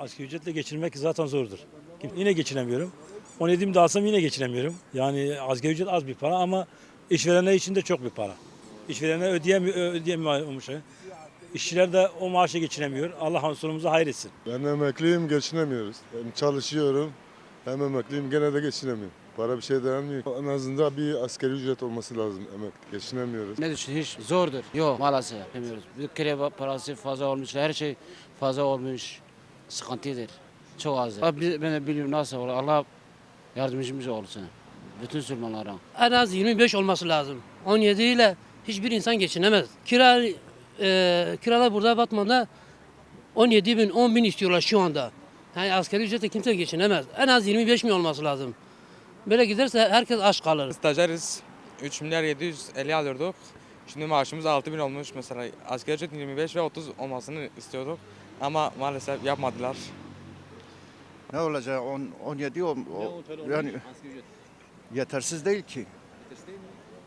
Asgari ücretle geçinmek zaten zordur. Yine geçinemiyorum. 17'imi de alsam yine geçinemiyorum. Yani asgari ücret az bir para ama işverenler için de çok bir para. İşverenler ödeyemiyor, ödeyemiyormuş. İşçiler de o maaşa geçinemiyor. Allah sonumuzu hayretsin. Ben emekliyim geçinemiyoruz. Ben çalışıyorum hem emekliyim gene de geçinemiyorum. Para bir şey dayanmıyor. En azından bir askeri ücret olması lazım emek. Geçinemiyoruz. Ne düşün hiç zordur. Yok maalesef yapamıyoruz. Bir kire parası fazla olmuş, her şey fazla olmuş. Sıkıntıdır. Çok azdır. Abi biz- ben de biliyorum nasıl olur. Allah yardımcımız olsun. Bütün Müslümanlara. en az 25 olması lazım. 17 ile hiçbir insan geçinemez. Kira e, kiralar burada Batman'da 17 bin 10 bin istiyorlar şu anda. Yani asgari ücretle kimse geçinemez. En az 25 bin olması lazım. Böyle giderse herkes aç kalır. Stajyeriz. 3 milyar 750 alıyorduk. Şimdi maaşımız 6000 olmuş mesela. Asgari ücret 25 ve 30 olmasını istiyorduk. Ama maalesef yapmadılar. Ne olacak? On, 17 o, o- yani yetersiz değil ki.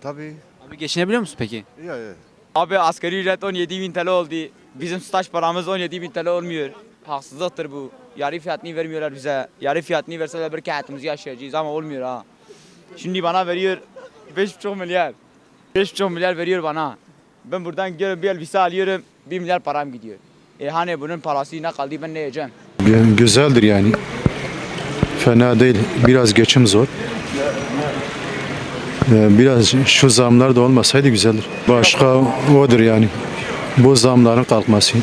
Tabii. Abi geçinebiliyor musun peki? Ya, ya. Abi asgari ücret 17 bin TL oldu. Bizim staj paramız 17 bin TL olmuyor. Haksızlıktır bu. Yarı fiyatını vermiyorlar bize. Yarı fiyatını verseler belki hayatımızı yaşayacağız ama olmuyor ha. Şimdi bana veriyor 5,5 milyar. 5,5 milyar veriyor bana. Ben buradan gidiyorum bir elbise alıyorum 1 milyar param gidiyor. E hani bunun parası ne kaldı ben ne yiyeceğim? Gü- Güzeldir yani. Fena değil. Biraz geçim zor. Ee, Biraz şu zamlar da olmasaydı güzeldir. Başka odur yani. Bu zamların kalkması.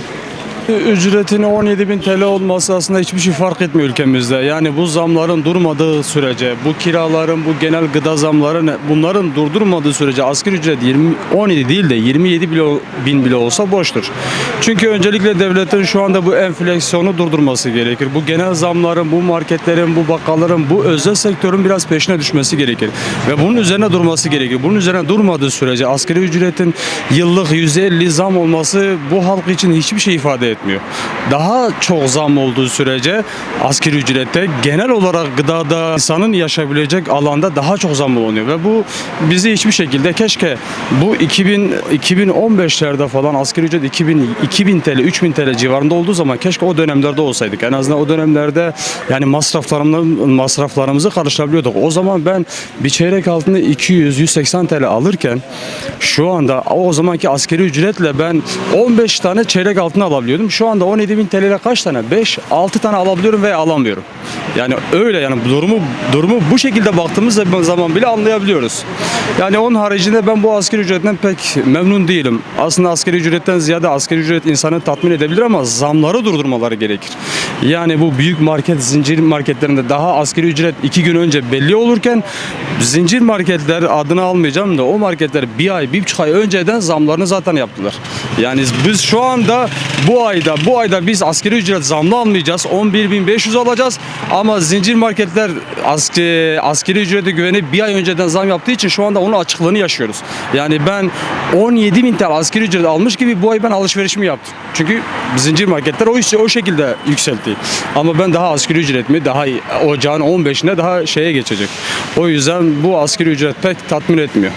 Ücretin 17 bin TL olması aslında hiçbir şey fark etmiyor ülkemizde. Yani bu zamların durmadığı sürece, bu kiraların, bu genel gıda zamların bunların durdurmadığı sürece asgari ücret 20, 17 değil de 27 bile, bin bile olsa boştur. Çünkü öncelikle devletin şu anda bu enflasyonu durdurması gerekir. Bu genel zamların, bu marketlerin, bu bakkalların, bu özel sektörün biraz peşine düşmesi gerekir. Ve bunun üzerine durması gerekir. Bunun üzerine durmadığı sürece asgari ücretin yıllık %50 zam olması bu halk için hiçbir şey ifade etmiyor. Daha çok zam olduğu sürece asgari ücrette genel olarak gıdada insanın yaşayabilecek alanda daha çok zam oluyor ve bu bizi hiçbir şekilde keşke bu 2000 2015'lerde falan asgari ücret 2000 2000 TL 3000 TL civarında olduğu zaman keşke o dönemlerde olsaydık. En azından o dönemlerde yani masraflarımızı masraflarımızı karşılayabiliyorduk. O zaman ben bir çeyrek altında 200 180 TL alırken şu anda o zamanki asgari ücretle ben 15 tane çeyrek altına alabiliyordum. Şu anda 17 bin TL ile kaç tane? 5 6 tane alabiliyorum veya alamıyorum. Yani öyle yani durumu durumu bu şekilde baktığımız zaman bile anlayabiliyoruz. Yani onun haricinde ben bu asgari ücretten pek memnun değilim. Aslında asgari ücretten ziyade asgari ücret insanı tatmin edebilir ama zamları durdurmaları gerekir. Yani bu büyük market zincir marketlerinde daha asgari ücret 2 gün önce belli olurken zincir marketler adını almayacağım da o marketler bir ay bir buçuk ay önceden zamlarını zaten yaptılar. Yani biz şu anda bu ayda bu ayda biz asgari ücret zamlı almayacağız. 11.500 alacağız ama zincir marketler askeri, askeri ücrete güvenip bir ay önceden zam yaptığı için şu anda onun açıklığını yaşıyoruz. Yani ben 17 bin TL asgari ücret almış gibi bu ay ben alışverişimi yaptım. Çünkü zincir marketler o, o şekilde yükseltti. Ama ben daha asgari ücret mi daha ocağın 15'ine daha şeye geçecek. O yüzden bu asgari ücret pek tatmin etmiyor.